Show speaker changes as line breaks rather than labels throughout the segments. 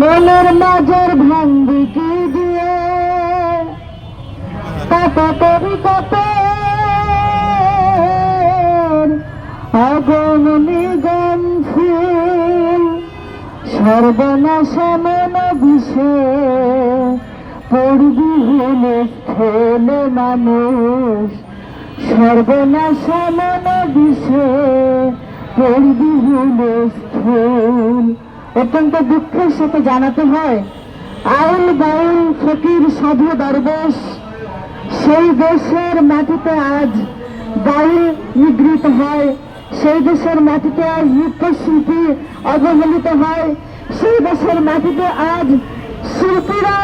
মনের মাঝের ভাঙ্গি কি দিয়ে? কত করি কত আগমনি গম ফুল। সর্বনাশ মন বিষে পড়বি হলে খেলে মানুষ। সর্বনাশ মন বিষে পড়বি হলে স্থূল অত্যন্ত দুঃখের সাথে জানাতে হয়। আউল বাউল ফকির সাধু দরবেশ সেই দেশের মাটিতে আজ গাউল নিগৃহীত হয়, সেই দেশের মাটিতে আজ নৃত্যশিল্পী অবহেলিত হয়, সেই দেশের মাটিতে আজ শিল্পীরা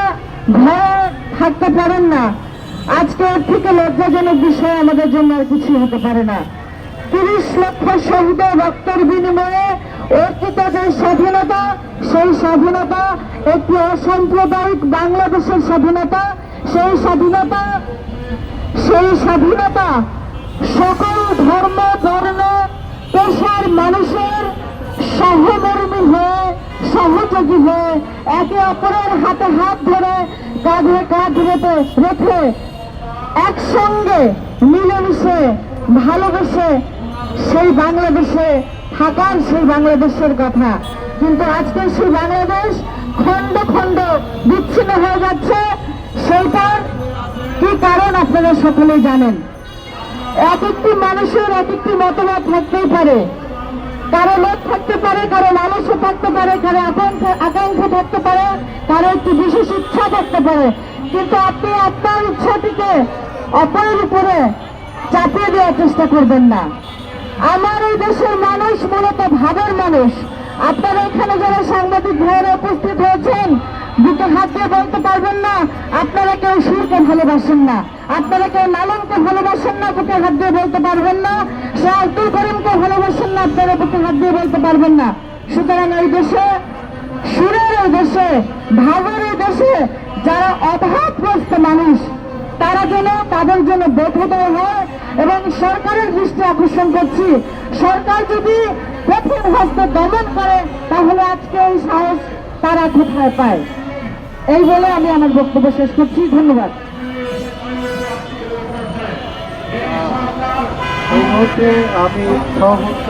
ঘরে থাকতে পারেন না। আজকে এর থেকে লজ্জাজনক বিষয় আমাদের জন্য আর কিছু হতে পারে না। তিরিশ লক্ষ শহীদের রক্তের বিনিময়ে অর্পিত যে স্বাধীনতা, সেই স্বাধীনতা একটি অসাম্প্রদায়িক বাংলাদেশের স্বাধীনতা, সেই স্বাধীনতা সেই স্বাধীনতা সকল ধর্ম, বর্ণ, পেশার মানুষের সহমর্মী হয়ে, সহযোগী হয়ে একে অপরের হাতে হাত ধরে কাঁধে কাঁধ রেখে রেখে একসঙ্গে মিলেমিশে, ভালোবেসে সেই বাংলাদেশে থাকার সেই বাংলাদেশের কথা। কিন্তু আজকে সেই বাংলাদেশ খণ্ড খণ্ড বিচ্ছিন্ন হয়ে যাচ্ছে, সেইটার কি কারণ আপনারা সকলেই জানেন। এক একটি মানুষের এক একটি মতবাদ থাকতেই পারে। কারও লোক থাকতে পারে, কারও লালসা থাকতে পারে, কারও আকাঙ্ক্ষা থাকতে পারে, কারও একটি বিশেষ ইচ্ছা থাকতে পারে। কিন্তু আপনি আপনার ইচ্ছাটিকে অপরের উপরে চাপিয়ে দেওয়ার চেষ্টা করবেন না। আমার এই দেশের মানুষ মূলত ভাবের মানুষ। আপনারা এখানে যারা সাংবাদিক ভাইয়েরা উপস্থিত হয়েছেন, দুটো হাত দিয়ে বলতে পারবেন না, আপনারা কেউ সুরকে ভালোবাসেন না, আপনারা কেউ লালনকে ভালোবাসেন না বুকে হাত দিয়ে বলতে পারবেন না সে আব্দুল করিমকে ভালোবাসেন না, আপনারা বুকে হাত দিয়ে বলতে পারবেন না। সুতরাং এই দেশে, সুরের এই দেশে, ভাবের এই দেশে যারা অভাবগ্রস্ত মানুষ তারা যেন, তাদের জন্য বোধোদয় হয় এবং সরকারের দৃষ্টি আকর্ষণ করছি। সরকার যদি কঠিন হস্তে দমন করে, তাহলে আজকে এই সাহস তারা কোথায় পায়? এই বলে আমি আমার বক্তব্য শেষ করছি। ধন্যবাদ।
এই মুহূর্তে আমি সহমত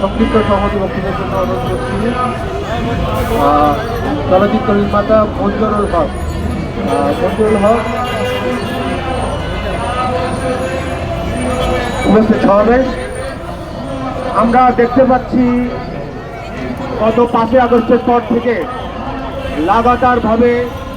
সংক্ষিপ্ত সহমতি বক্তব্যের জন্য অনুরোধ করছি। চলচ্চিত্র নির্মাতা মঞ্জুরুল হক। মঞ্জুরুল হক উপস্থিত সমাবেশ আমরা দেখতে পাচ্ছি গত পাঁচই আগস্টের পর থেকে লাগাতারভাবে